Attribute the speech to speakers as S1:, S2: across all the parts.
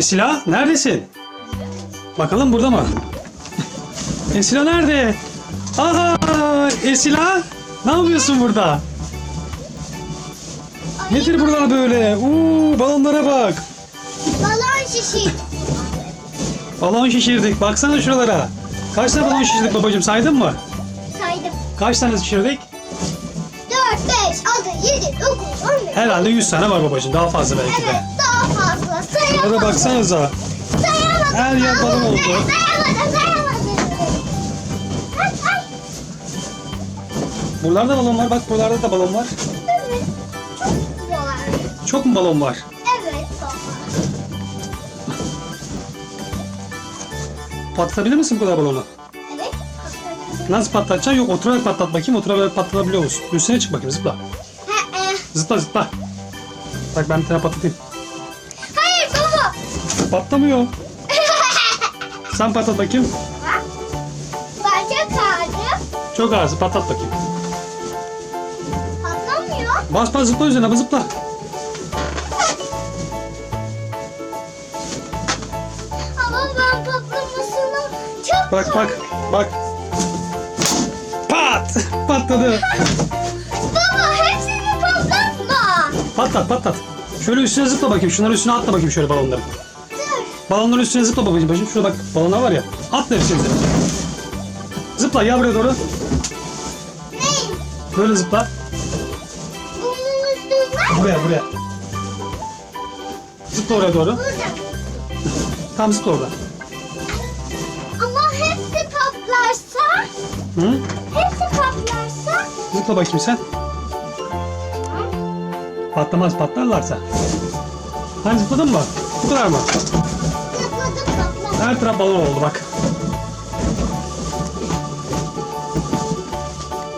S1: Esila neredesin? Bakalım burada mı? Esila nerede? Aha Esila ne yapıyorsun burada? Nedir buralar böyle? Uuu balonlara bak.
S2: Balon şişi.
S1: Balon şişirdik. Baksana şuralara. Kaç tane balon şişirdik babacığım saydın mı?
S2: Saydım.
S1: Kaç tane şişirdik?
S2: 4, 5, 6, 7, 9, 11.
S1: Herhalde 100 tane var babacığım. Daha fazla belki
S2: Evet
S1: de.
S2: daha
S1: Burada baksanıza.
S2: Sayamadım.
S1: Her yer balon oldu.
S2: Sayamadım. Sayamadım. Ay, ay.
S1: Buralarda balon var. Bak buralarda da balon var.
S2: Evet. Çok var.
S1: Çok mu balon var?
S2: Evet baba.
S1: Patlatabilir misin bu kadar balonu?
S2: Evet.
S1: Nasıl patlatacaksın? Yok oturarak patlat bakayım. Oturarak patlatabiliyor musun? Üstüne çık bakayım zıpla.
S2: E.
S1: Zıpla zıpla. Bak ben bir tane patlatayım. Patlamıyor. Sen patlat bakayım.
S2: Bacak ağrı.
S1: Çok ağır patlat bakayım.
S2: Patlamıyor.
S1: Bas bas zıpla üzerine zıpla.
S2: Ama ben patlamasını çok
S1: Bak bak bak. Pat! Patladı.
S2: Baba hepsini patlatma.
S1: Patlat patlat. Şöyle üstüne zıpla bakayım. Şunların üstüne atla bakayım şöyle balonları. Balonların üstüne zıpla babacığım. Bacım şurada bak balonlar var ya. Atla hepsini üzerine. Zıpla ya buraya doğru. Böyle zıpla. Buraya buraya. Zıpla oraya doğru.
S2: burada.
S1: Tam zıpla orada.
S2: Ama hepsi patlarsa,
S1: Hı?
S2: hepsi patlarsa
S1: Zıpla bakayım sen. Patlamaz patlarlarsa. Hani zıpladın mı? Bu kadar mı? Her taraf balon oldu bak.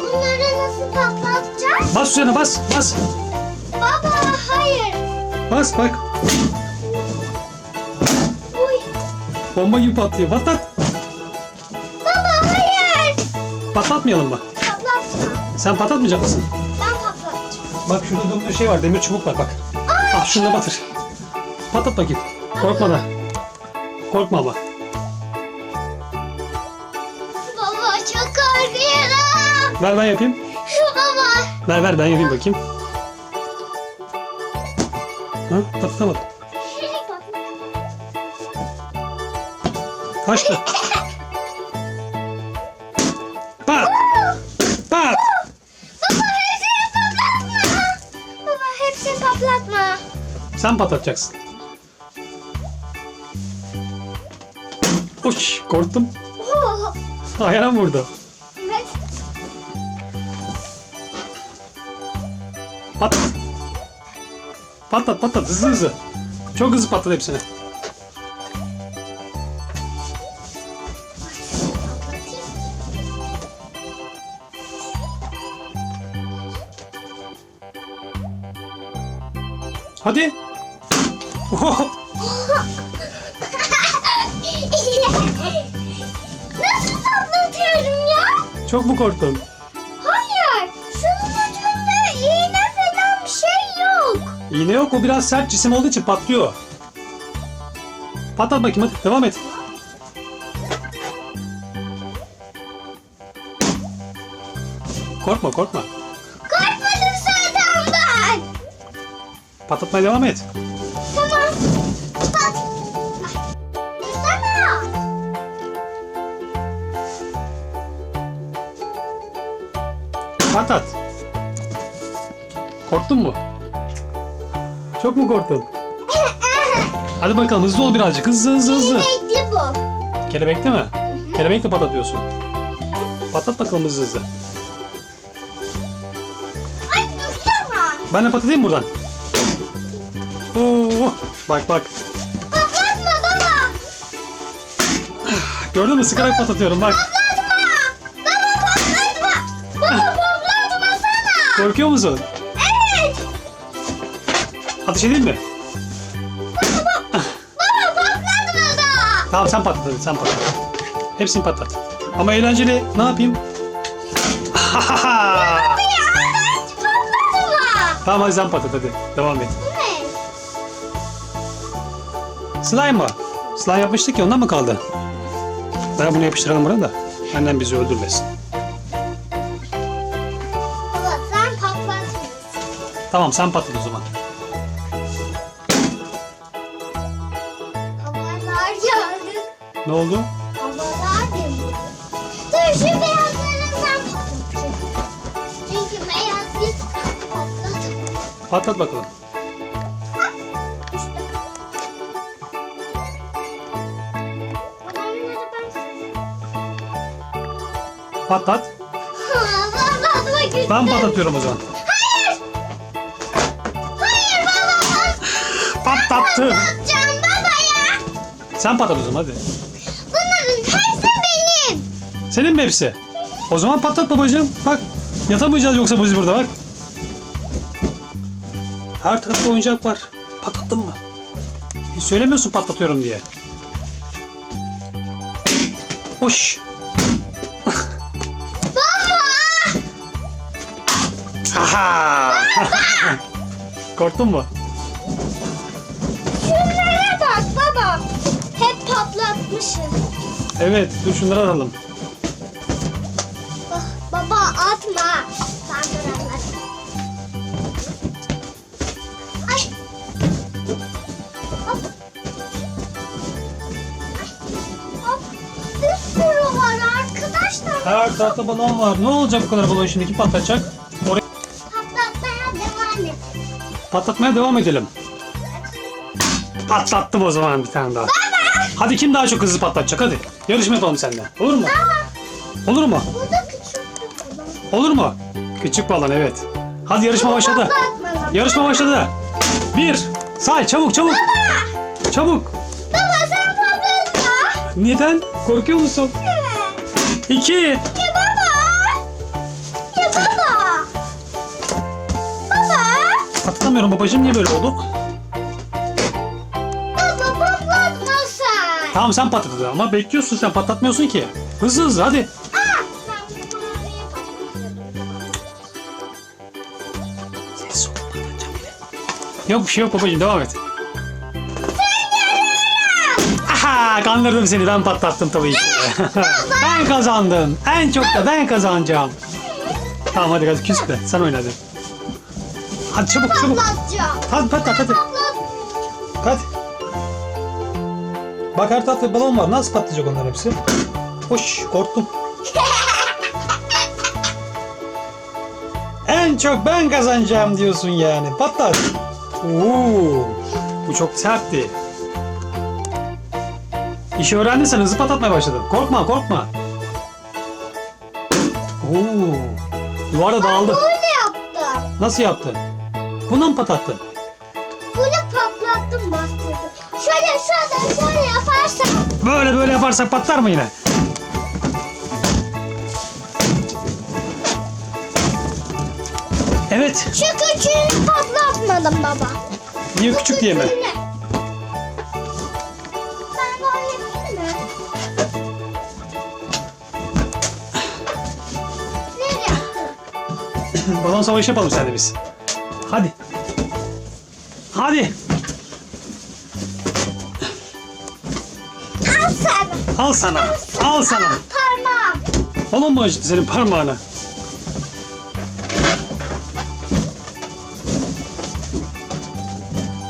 S2: Bunları nasıl patlatacağız?
S1: Bas üzerine bas bas.
S2: Baba hayır.
S1: Bas bak.
S2: Uy.
S1: Bomba gibi patlıyor. Patlat.
S2: Baba hayır.
S1: Patlatmayalım mı?
S2: Patlatma.
S1: Sen patlatmayacak mısın?
S2: Ben patlatacağım.
S1: Bak şurada döndüğü şey var. Demir çubuk var bak. Ah şunu da batır. Patlat bakayım. Korkma da. Korkma ama.
S2: Baba çok korkuyorum.
S1: Ver ben yapayım.
S2: Baba.
S1: Ver ver ben yapayım bakayım. Ha patlatamadım. Kaçtı. Pat. Pat.
S2: Baba hepsini patlatma. Baba hepsini patlatma.
S1: Sen patlatacaksın. Uç korktum.
S2: Oh.
S1: Ayağım vurdu.
S2: Evet.
S1: Patlat. Patlat patlat hızlı hızlı. Çok hızlı patlat hepsini. Hadi. Oh, çok mu korktun?
S2: Hayır. Şunun ucunda iğne falan bir şey yok.
S1: İğne yok o biraz sert cisim olduğu için patlıyor. Patlat bakayım hadi devam et. Korkma korkma.
S2: Korkmadım zaten ben.
S1: Patlatmaya devam et. Patlat. Korktun mu? Çok mu korktun? Hadi bakalım hızlı ol birazcık. Hızlı hızlı hızlı.
S2: Renkli bu.
S1: Kelebekte mi? Kelebekle patlatıyorsun. Patlat bakalım hızlı hızlı.
S2: Ay dursana.
S1: Ben de patlatayım buradan. Oo, bak bak.
S2: Patlatma baba.
S1: Gördün mü? Sıkarak patlatıyorum bak. Korkuyor musun?
S2: Evet.
S1: Ateş edeyim mi?
S2: Baba patlatma da.
S1: Tamam sen patlat hadi, sen patlat. Hepsini patlat. Ama eğlenceli. Ne yapayım?
S2: Ya evet patlatma.
S1: tamam hadi sen patlat hadi. Devam et.
S2: Bu ne?
S1: Slime mı? Slime yapmıştık ya ondan mı kaldı? Ben bunu yapıştıralım buraya da. Annem bizi öldürmesin. Tamam sen patlat o zaman.
S2: Havalar geldi.
S1: Ne oldu?
S2: Havalar geldi. Dur şu beyazlarından patlatacağım. Çünkü beyaz bir patlat.
S1: Patlat bakalım. Patlat.
S2: Patlatmak istedim.
S1: Ben patlatıyorum o zaman. Patlattım.
S2: patlatacağım baba ya.
S1: Sen patlat o zaman hadi.
S2: Bunların hepsi benim.
S1: Senin mi hepsi? O zaman patlat babacığım. Bak yatamayacağız yoksa biz burada bak. Her tarafta oyuncak var. Patlattın mı? Hiç söylemiyorsun patlatıyorum diye. Hoş.
S2: Baba.
S1: Aha! Korktun mu?
S2: Patlatmışım.
S1: Evet, dur şunları alalım.
S2: Ah, baba atma. Anlat. Ay. Hop. Hop. Bir sürü var arkadaşlar.
S1: Her tarafta balon var. Ne olacak bu kadar balon şimdi? Kim patlatacak? Oraya
S2: Patlatmaya devam et.
S1: patlatmaya devam edelim. Patlattım o zaman bir tane daha. Hadi kim daha çok hızlı patlatacak hadi. Yarışma yapalım seninle. Olur mu? Olur mu?
S2: burada küçük bir balon.
S1: Olur mu? Küçük balon evet. Hadi yarışma başladı.
S2: Patlatma.
S1: Yarışma başladı. Bir. Say çabuk çabuk. Çabuk.
S2: Baba sen patlatma.
S1: Neden? Korkuyor musun?
S2: Evet.
S1: İki.
S2: Ya baba. Ya baba. Baba.
S1: Patlatamıyorum babacığım niye böyle oldu? Tamam sen patladın ama bekliyorsun sen patlatmıyorsun ki. Hızlı hızlı hadi. Yok bir şey yok babacığım devam et. Aha kandırdım seni ben patlattım tabii ki. ben kazandım. En çok da ben kazanacağım. Tamam hadi hadi küsme sen oyna hadi. Hadi çabuk çabuk. Hadi patlat hadi. Hadi. Bak her tarafta balon var. Nasıl patlayacak onlar hepsi? Hoş korktum. En çok ben kazanacağım diyorsun yani. Patlat. Oo, bu çok sertti. İşi öğrendin hızlı patlatmaya başladın. Korkma korkma. Oo, duvarda dağıldı.
S2: Böyle yaptım.
S1: Nasıl yaptın? Bunu mu patlattın?
S2: Patlattım bastırdım. Şöyle şöyle şöyle yaparsan.
S1: Böyle böyle yaparsak patlar mı yine? Evet.
S2: Şu küçüğünü patlatmadım baba.
S1: Niye küçük diye mi?
S2: De?
S1: Balon savaşı yapalım seninle biz. Hadi. Hadi.
S2: Al
S1: sana. Al sana.
S2: Parmağım.
S1: Balon mu acıttı senin parmağına?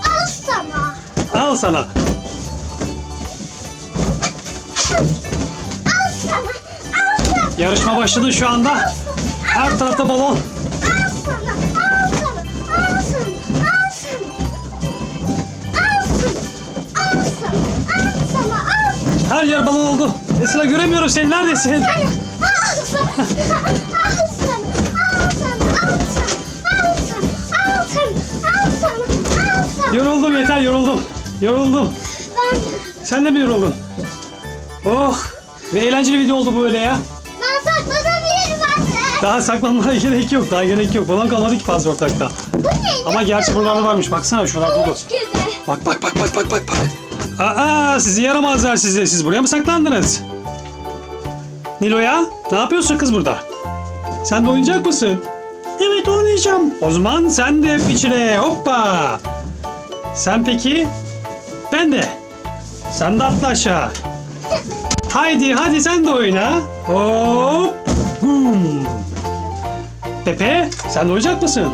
S2: Al sana.
S1: Al sana.
S2: Al sana. Al sana.
S1: Yarışma başladı şu anda. Her tarafta balon.
S2: Al sana. Al sana.
S1: Yoruldum yeter yoruldum. Yoruldum. Sen de mi yoruldun? Oh. Ve eğlenceli video oldu böyle ya.
S2: ben saklanabilirim anne.
S1: Daha saklanmaya gerek yok. Daha gerek yok. Balon kalmadı ki fazla ortakta.
S2: Bu ne?
S1: Ama gerçi buralarda varmış. Baksana şuralarda dolu. Bak bak bak bak bak bak. Aa sizi yaramazlar sizi. Siz buraya mı saklandınız? Nilo'ya ne yapıyorsun kız burada? Sen de oynayacak mısın? Evet oynayacağım. O zaman sen de içine hoppa. Sen peki? Ben de. Sen de atla aşağı. Haydi hadi sen de oyna. Hop. Bum. Pepe sen de oynayacak mısın?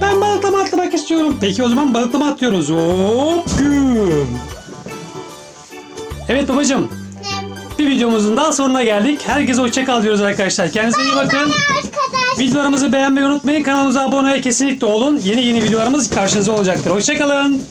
S1: Ben balıklama atlamak istiyorum. Peki o zaman balıklama atlıyoruz. Hop. Güm. Evet babacığım. Bir videomuzun daha sonuna geldik. Herkese hoşça kal diyoruz arkadaşlar. Kendinize iyi bakın. Videolarımızı beğenmeyi unutmayın. Kanalımıza abone kesinlikle olun. Yeni yeni videolarımız karşınızda olacaktır. Hoşçakalın.